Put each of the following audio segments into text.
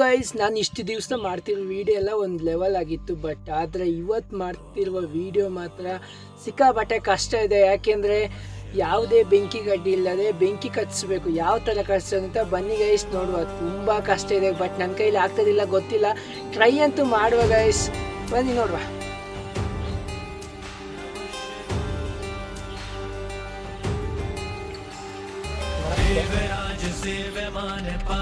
Guys ನಾನು ಇಷ್ಟು ದಿವಸ ಮಾಡ್ತಿರೋ ವಿಡಿಯೋ ಎಲ್ಲ ಒಂದು ಲೆವೆಲ್ ಆಗಿತ್ತು ಬಟ್ ಆದರೆ ಇವತ್ತು ಮಾಡ್ತಿರುವ ವಿಡಿಯೋ ಮಾತ್ರ ಸಿಕ್ಕಾಪಟ್ಟೆ ಕಷ್ಟ ಇದೆ. ಯಾಕೆಂದರೆ ಯಾವುದೇ ಬೆಂಕಿ ಗಡ್ಡಿ ಇಲ್ಲದೆ ಬೆಂಕಿ ಕಚ್ಚಿಸ್ಬೇಕು ಯಾವ ಥರ ಕಷ್ಟ ಅಂತ ಬನ್ನಿ ಗೈಸ್ ನೋಡುವ. ತುಂಬ ಕಷ್ಟ ಇದೆ ಬಟ್ ನನ್ನ ಕೈಲಿ ಆಗ್ತದಿಲ್ಲ, ಗೊತ್ತಿಲ್ಲ. ಟ್ರೈ ಅಂತೂ ಮಾಡುವ ಗೈಸ್ ಬನ್ನಿ ನೋಡುವ. ಸೇವೆ ಮಾನೆ ಪಾ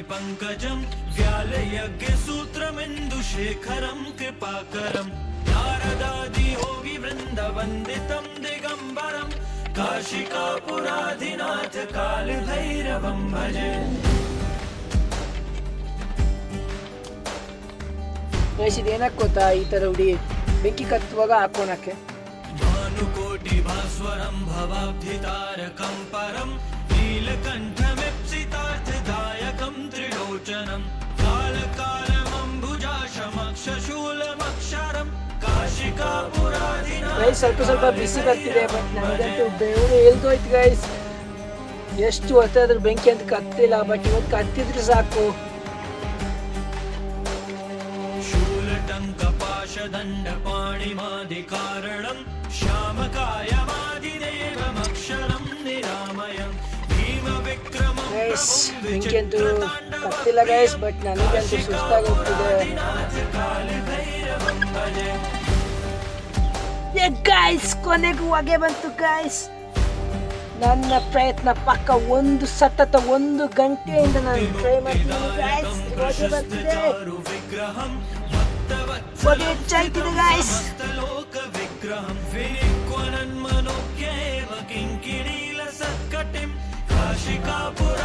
पङ्कजम् व्यालयज्ञसूत्रमिन्दुशेखरम् कृपाकरम् नारदादियोगि वृन्दवन्दितम् दिगम्बरम् काशिकापुराधिनाथ कालभैरवम् भजे ಗೈಸ್ ಇದೇನಕ್ಕೆ ಗೊತ್ತಾ ಈ ಥರ ಹುಡಿ ಬೆಂಕಿ ಕತ್ತುವಾಗ ಹಾಕೋಣಕ್ಕೆ भानुकोटिभास्वरम् भवाब्धितारकम् परम् नीलकण्ठमिप्सितार्थदायकम् ಗೈಸ್ ಸ್ವಲ್ಪ ಸ್ವಲ್ಪ ಬಿಸಿ ಬರ್ತಿದೆ ಬಟ್ ನನಗಂತೂ ಬೆವರು ಎಲ್ದೋಯ್ತು ಗೈಸ್ ಎಷ್ಟು ಹೊತ್ತಾದ್ರೂ ಬೆಂಕಿ ಅಂತ ಕತ್ತಿಲ್ಲ ಬಟ್ ಇವತ್ತು ಕತ್ತಿದ್ರೆ ಸಾಕು. ಶೂಲಟಂಕಪಾಶದಂಡ ಪಾಣಿಮಾದಿ ಕಾರಣಂ ಶ್ಯಾಮಕಾಯಮಾದಿದೇವ ಗೈಸ್ ಬೆಂಕಿಯಂತೂ ಕತ್ತಿಲ್ಲ ಗೈಸ್ ಬಟ್ ನನಗಂತೂ ಸುಸ್ತಾಗಿ ಹೋಗ್ತಿದೆ ಗೈಸ್ ಕೊನೆಗೂ ಹೊಗೆ ಬಂತು ಗೈಸ್ ನನ್ನ ಪ್ರಯತ್ನ ಪಕ್ಕ ಒಂದು ಸತತ ಒಂದು ಗಂಟೆಯಿಂದ ನಾನು ಟ್ರೈ ಮಾಡ್ತೀನಿ ಗೈಸ್ ಹೊಗೆ ಗೈಸ್ ಕಾಶಿಕಾಪುರ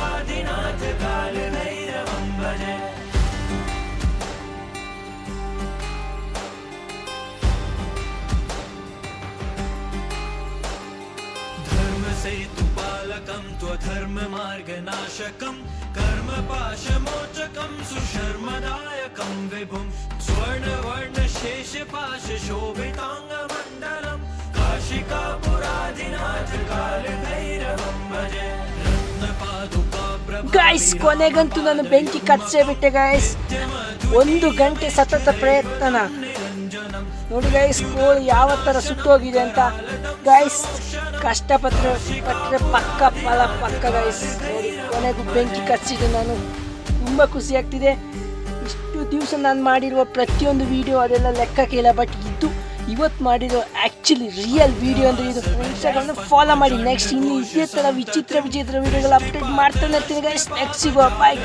धर्मसेतुपालकम् त्वधर्ममार्गनाशकम् कर्मपाशमोचकम् सुशर्मदायकम् विभुम् स्वर्णवर्णशेषपाशशोभिताङ्गमण्डलम् काशिकापुरादिनाथ कालभैरवम् भजे रत्नपादुका ಗೈಸ್ ಕೊನೆಗಂತೂ ನಾನು ಬೆಂಕಿ ಕಚ್ಚೇ ಬಿಟ್ಟೆ ಗೈಸ್ ಒಂದು ಗಂಟೆ ಸತತ ಪ್ರಯತ್ನ ನೋಡಿ ಗೈಸ್ ಕೋಳಿ ಯಾವ ಥರ ಸುಟ್ಟೋಗಿದೆ ಅಂತ. ಗೈಸ್ ಕಷ್ಟಪಟ್ಟರೆ ಪಟ್ಟರೆ ಪಕ್ಕ ಫಲ ಪಕ್ಕ ಗೈಸ್ ಕೊನೆಗೂ ಬೆಂಕಿ ಕಚ್ಚಿದೆ ನಾನು. ತುಂಬ ಖುಷಿ ಆಗ್ತಿದೆ. ಇಷ್ಟು ದಿವಸ ನಾನು ಮಾಡಿರುವ ಪ್ರತಿಯೊಂದು ವಿಡಿಯೋ ಅದೆಲ್ಲ ಲೆಕ್ಕಕ್ಕೆ ಇಲ್ಲ ಬಟ್ ಇದು ಇವತ್ತು ಮಾಡಿರೋ ಆ್ಯಕ್ಚುಲಿ ರಿಯಲ್ ವಿಡಿಯೋ ಅಂದರೆ ಇದು ಇನ್ಸ್ಟಾಗ್ರಾಮ್ನ ಫಾಲೋ ಮಾಡಿ. ನೆಕ್ಸ್ಟ್ ಇನ್ನು ಇದೇ ಥರ ವಿಚಿತ್ರ ವಿಚಿತ್ರ ವಿಡಿಯೋಗಳು ಅಪ್ಡೇಟ್ ಮಾಡ್ತಾನೆ ಇರ್ತೀನಿ ಗೈಸ್ ನೆಕ್ಸ್ಟ್ ಸಿಗುವ ಬಾಯ್